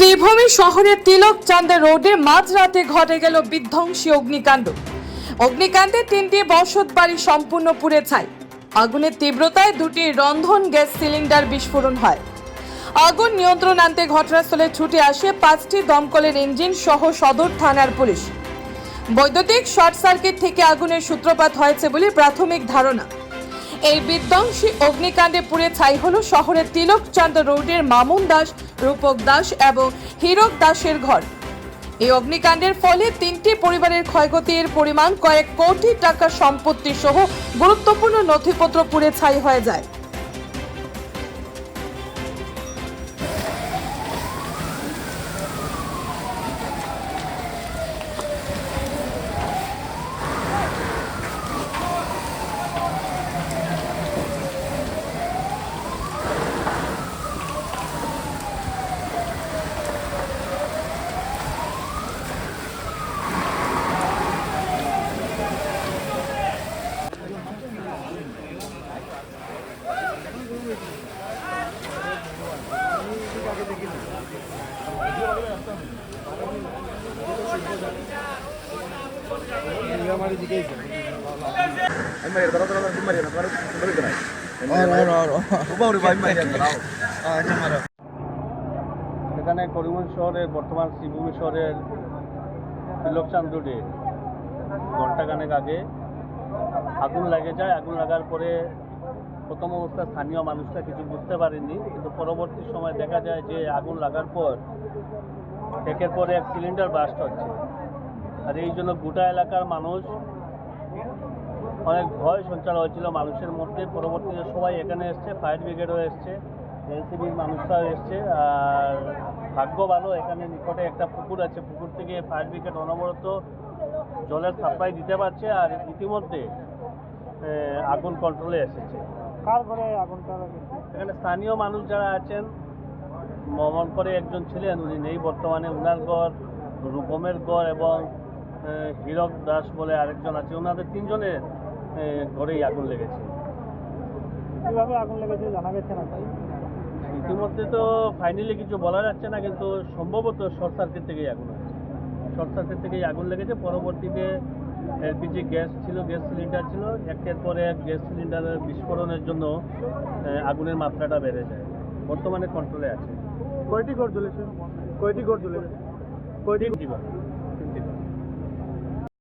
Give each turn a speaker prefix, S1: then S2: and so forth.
S1: শ্রীভূমি শহরের তিলক রোডে মাঝরাতে ঘটে গেল বিধ্বংসী অগ্নিকাণ্ড। অগ্নিকাণ্ডে তিনটি বসত বাড়ি সম্পূর্ণ পুড়ে ছাই। আগুনের তীব্রতায় দুটি রন্ধন গ্যাস সিলিন্ডার বিস্ফোরণ হয়। আগুন নিয়ন্ত্রণ আনতে ঘটনাস্থলে ছুটে আসে পাঁচটি দমকলের ইঞ্জিন সহ সদর থানার পুলিশ। বৈদ্যুতিক শর্ট সার্কিট থেকে আগুনের সূত্রপাত হয়েছে বলে প্রাথমিক ধারণা। এই বিধ্বংসী অগ্নিকাণ্ডে পুড়ে ছাই হল শহরের তিলকচাঁদ রোডের মামুন দাস, রূপক দাস এবং হীরক দাসের ঘর। এই অগ্নিকাণ্ডের ফলে তিনটি পরিবারের ক্ষয়ক্ষতির পরিমাণ কয়েক কোটি টাকা সম্পত্তি সহ গুরুত্বপূর্ণ নথিপত্র পুড়ে ছাই হয়ে যায়।
S2: এখানে করিমগঞ্জ শহরের বর্তমান শ্রীভূমি শহরের তিলকচাঁদ রোডে ঘন্টাখানেক আগে আগুন লেগে যায়, আগুন লাগার পরে প্রথম অবস্থায় স্থানীয় মানুষরা কিছু বুঝতে পারেনি কিন্তু পরবর্তী সময় দেখা যায় যে আগুন লাগার পর একের পর এক সিলিন্ডার ব্লাস্ট হচ্ছে। আর এই জন্য গোটা এলাকার মানুষ অনেক ভয় সঞ্চার হয়েছিল মানুষের মধ্যে। পরবর্তীতে সবাই এখানে এসছে ফায়ার ব্রিগেডও এসছে এনসিবির মানুষরাও এসছে। আর ভাগ্য ভালো এখানে নিকটে একটা পুকুর আছে পুকুর থেকে ফায়ার ব্রিগেড অনবরত জলের সাপ্লাই দিতে পারছে আর ইতিমধ্যে আগুন কন্ট্রোলে এসেছে।
S3: কার ঘরে আগুনটা
S2: এখানে স্থানীয় মানুষ যারা আছেন মমন করে একজন ছিলেন উনি নেই বর্তমানে উনার গড় রূপমের গড় এবং হীরক দাস বলে আরেকজন আছে। ওনাদের তিনজনের ঘরেই আগুন লেগেছে।
S3: কীভাবে আগুন লেগেছে জানা গেছে না তাই?
S2: ইতিমধ্যে তো ফাইনালি কিছু বলা যাচ্ছে না কিন্তু সম্ভবত শর্ট সার্কিট থেকেই আগুন হয়েছে শর্ট সার্কিট থেকেই আগুন লেগেছে। পরবর্তীতে এলপিজি গ্যাস ছিল গ্যাস সিলিন্ডার ছিল। একের পরে এক গ্যাস সিলিন্ডারের বিস্ফোরণের জন্য আগুনের মাত্রাটা বেড়ে যায়। বর্তমানে কন্ট্রোলে আছে।
S3: কয়টি ঘর জ্বলেছে? কয়টি ঘর জ্বলেছে? কয়টি
S2: ঘর।